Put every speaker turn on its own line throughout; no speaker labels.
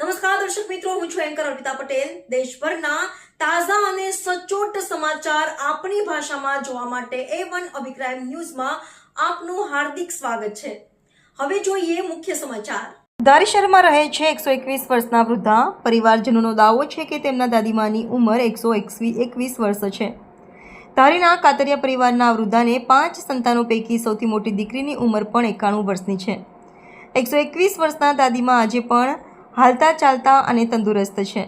નમસ્કાર, દર્શક મિત્રો, હું છું એન્કર અર્પિતા પટેલ. દેશભરના તાજા અને સચોટ સમાચાર આપણી ભાષામાં જોવા માટે એ વન અભિપ્રાય ન્યૂઝમાં આપનું હાર્દિક સ્વાગત છે. હવે જોઈએ મુખ્ય સમાચાર. ધારી શહેરમાં રહે છે એકસો એકવીસ વર્ષના વૃદ્ધા. પરિવારજનોનો દાવો છે કે તેમના દાદીમાની ઉંમર એકસો એકવીસ વર્ષ છે. ધારીના કાતરિયા પરિવારના વૃદ્ધાને પાંચ સંતાનો પૈકી સૌથી મોટી દીકરીની ઉંમર પણ એકાણું વર્ષની છે. એકસો એકવીસ વર્ષના દાદીમાં આજે પણ હાલતા ચાલતા અને તંદુરસ્ત છે.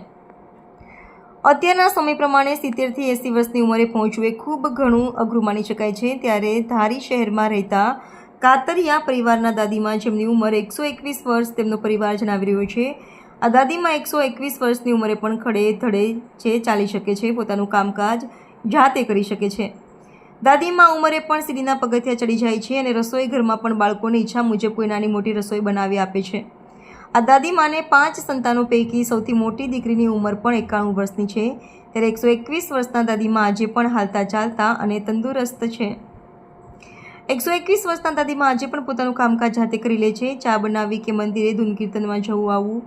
અત્યારના સમય પ્રમાણે સિત્તેરથી એંસી વર્ષની ઉંમરે પહોંચવું એ ખૂબ ઘણું અઘરું માની શકાય છે. ત્યારે ધારી શહેરમાં રહેતા કાતરિયા પરિવારના દાદીમાં જેમની ઉંમર એકસો એકવીસ વર્ષ તેમનો પરિવાર જણાવી રહ્યો છે. આ દાદીમાં એકસો એકવીસ વર્ષની ઉંમરે પણ ખડે ધડે છે ચાલી શકે છે, પોતાનું કામકાજ જાતે કરી શકે છે. દાદીમાં ઉંમરે પણ સીડીના પગથિયા ચડી જાય છે અને રસોઈ ઘરમાં પણ બાળકોની ઈચ્છા મુજબ કોઈ નાની મોટી રસોઈ બનાવી આપે છે. આ દાદીમાને પાંચ સંતાનો પૈકી સૌથી મોટી દીકરીની ઉંમર પણ એકાણું વર્ષની છે. ત્યારે એકસો એકવીસ વર્ષના દાદીમાં આજે પણ હાલતા ચાલતા અને તંદુરસ્ત છે. એકસો એકવીસ વર્ષના દાદીમાં આજે પણ પોતાનું કામકાજ જાતે કરી લે છે. ચા બનાવી કે મંદિરે ધૂન કીર્તનમાં જવું આવવું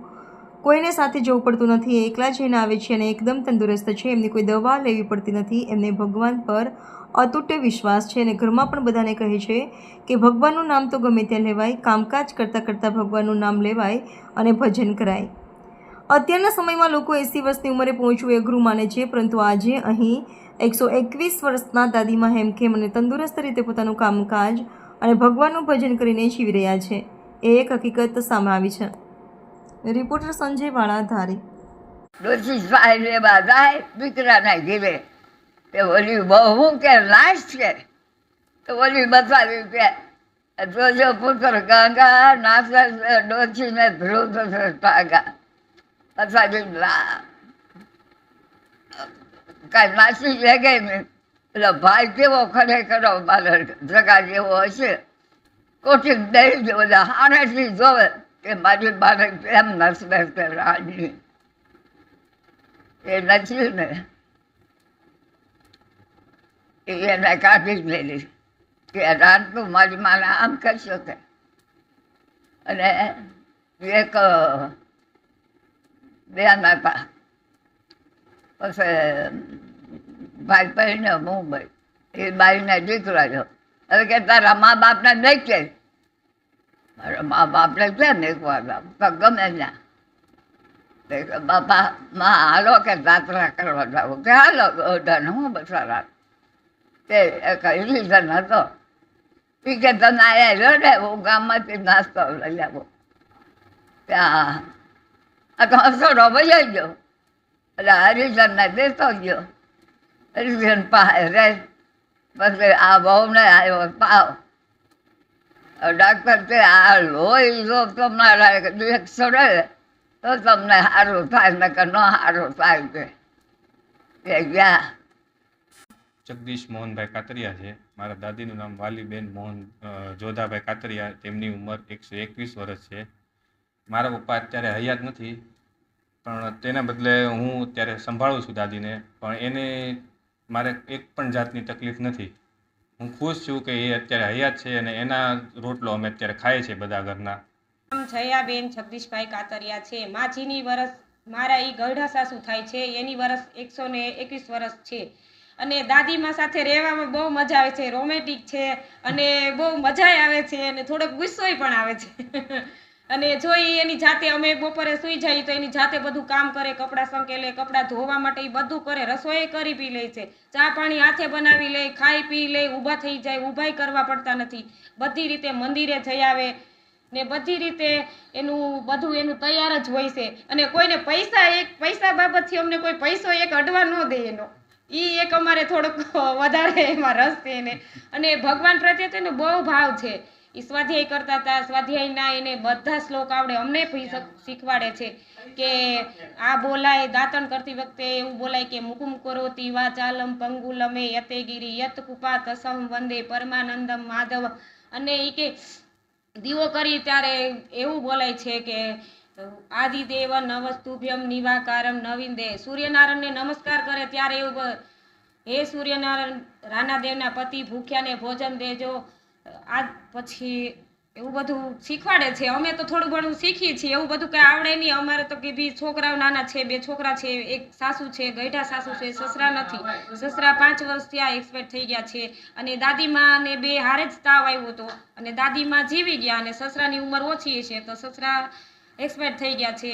કોઈને સાથે જવું પડતું નથી એકલા જઈને આવે છે અને એકદમ તંદુરસ્ત છે. એમને કોઈ દવા લેવી પડતી નથી. એમને ભગવાન પર અતૂટ વિશ્વાસ છે અને ઘરમાં પણ બધાને કહે છે કે ભગવાનનું નામ તો ગમે ત્યાં લેવાય, કામકાજ કરતાં કરતાં ભગવાનનું નામ લેવાય અને ભજન કરાય. અત્યારના સમયમાં લોકો એંસી વર્ષની ઉંમરે પહોંચવું એ અઘરું માને છે, પરંતુ આજે અહીં એકસો એકવીસ વર્ષના દાદીમાં હેમખેમ અને તંદુરસ્ત રીતે પોતાનું કામકાજ અને ભગવાનનું ભજન કરીને જીવી રહ્યા છે. એ એક હકીકત સામે આવી છે. રિપોર્ટર સંજય વાળા ધારી
ડોસી સાહેબ બાધા દીકરાના ઘીરે તે ઓલી બહુ કે લાશ છે? તો ઓલી બતાવી કે જોજો પુત્ર ગંગા નાસે ડોસીને ધ્રુવ પાગા. બતાવી લા. કાંઈ નાસી લેગે નહીં એટલે ભાઈ કેવો ખરેખર મારે જગા જેવો હશે? કોઠી દઈ જો બધા હારેથી જોવે. કે મારી બાળક કેમ નસબે કે રાજી. એ નથી ને. એ એને કાઢી જ લેલી કે તું મારી માને આમ કરી શકે અને એક બેન હતા પછી ભાઈ પહેરીને મુંબઈ. એ બાઈને દીકરો જો હવે કે તારા મા બાપને નહીં કે મારા મા બાપને કેમ ને એક વાર તો ગમે ત્યાં? બાપા, માં હાલો કે જાત્રા કરવા જાવ કે હાલો ધન હું બસારા તે રિલીઝન હતો. એ કે તને આવ્યા ને હું ગામમાંથી નાસ્તો લઈ આવો. ત્યાં આ તો હસોડો વહી ગયો. એટલે હરિજનને દેતો ગયો. હરિજન પાસે રે પછી આ બહુને આવ્યો પાવ. ડાક્ટર કે આ લોહી લો તમારા સડે, તો તમને સારું થાય ને કે ન સારું થાય કે. ગયા.
જગદીશ મોહનભાઈ કાતરિયા છે. મારા દાદીનું નામ વાલીબેન મોહન જોધાભાઈ કાતરિયા. તેમની ઉંમર એકસો એકવીસ વર્ષ છે. મારા પપ્પા અત્યારે હયાત નથી, પણ તેના બદલે હું અત્યારે સંભાળું છું દાદીને. પણ એને મારે એક પણ જાતની તકલીફ નથી. હું ખુશ છું કે એ અત્યારે હયાત છે અને એના રોટલો અમે અત્યારે ખાઈએ છીએ બધા ઘરના.
નામ જયાબેન જગદીશભાઈ કાતરિયા છે. માજીની વરસ મારા એ ગઢા સાસુ થાય છે. એની વરસ એકસો ને એકવીસ વરસ છે. અને દાદીમા સાથે રહેવામાં બહુ મજા આવે છે. રોમેન્ટિક છે અને બહુ મજા આવે છે અને થોડોક ગુસ્સોય પણ આવે છે. અને જો એની જાતે અમે બપોરે સૂઈ જઈએ તો એની જાતે બધું કામ કરે, કપડાં સંકેલે, કપડાં ધોવા માટે એ બધું કરે, રસોઈ કરી પી લે છે. ચા પાણી હાથે બનાવી લે, ખાઈ પી લે, ઊભા થઈ જાય, ઊભાઈ કરવા પડતા નથી. બધી રીતે મંદિરે જઈ આવે ને બધી રીતે એનું બધું એનું તૈયાર જ હોય છે. અને કોઈને પૈસા એક, પૈસા બાબતથી અમને કોઈ પૈસો એક અડવા ન દે એનો. એ એક અમારે થોડોક વધારે એમાં રસ છે એને. અને ભગવાન પ્રત્યે તેને બહુ ભાવ છે. સ્વાધ્યાય કરતા હતા સ્વાધ્યાયના એને બધા શ્લોક આવડે. અમને શીખવાડે છે કે આ બોલાય, દાંતણ કરતી વખતે એવું બોલાય કે મુકુમ કરોતી વાચાલમ પંગુલમે યતેગીરી યત કુપા તસમ વંદે પરમાનંદમ માધવ. અને એ કે દીવો કરી ત્યારે એવું બોલાય છે કે આદિદેવ નવસ્તુભ્યમ નિવાકારમ નવીન દે સૂર્યનારાયણને નમસ્કાર કરે ત્યારે એવું હે સૂર્યનારાયણ રાણાદેવના પતિ ભૂખ્યાને ભોજન દેજો. આ પછી એવું બધું શીખવાડે છે. અમે તો થોડું ઘણું શીખીએ છીએ. એવું બધું કંઈ આવડે નહીં. અમારે તો કે બી છોકરાઓ નાના છે, બે છોકરા છે, એક સાસુ છે, ગઈઢા સાસુ છે, સસરા નથી. સસરા પાંચ વર્ષ ત્યાં એક્સપાયર થઈ ગયા છે. અને દાદીમાં ને બે હારે જ તાવ આવ્યો હતો. અને દાદીમાં જીવી ગયા અને સસરાની ઉંમર ઓછી છે તો સસરા એક્સપાયર થઈ ગયા છે.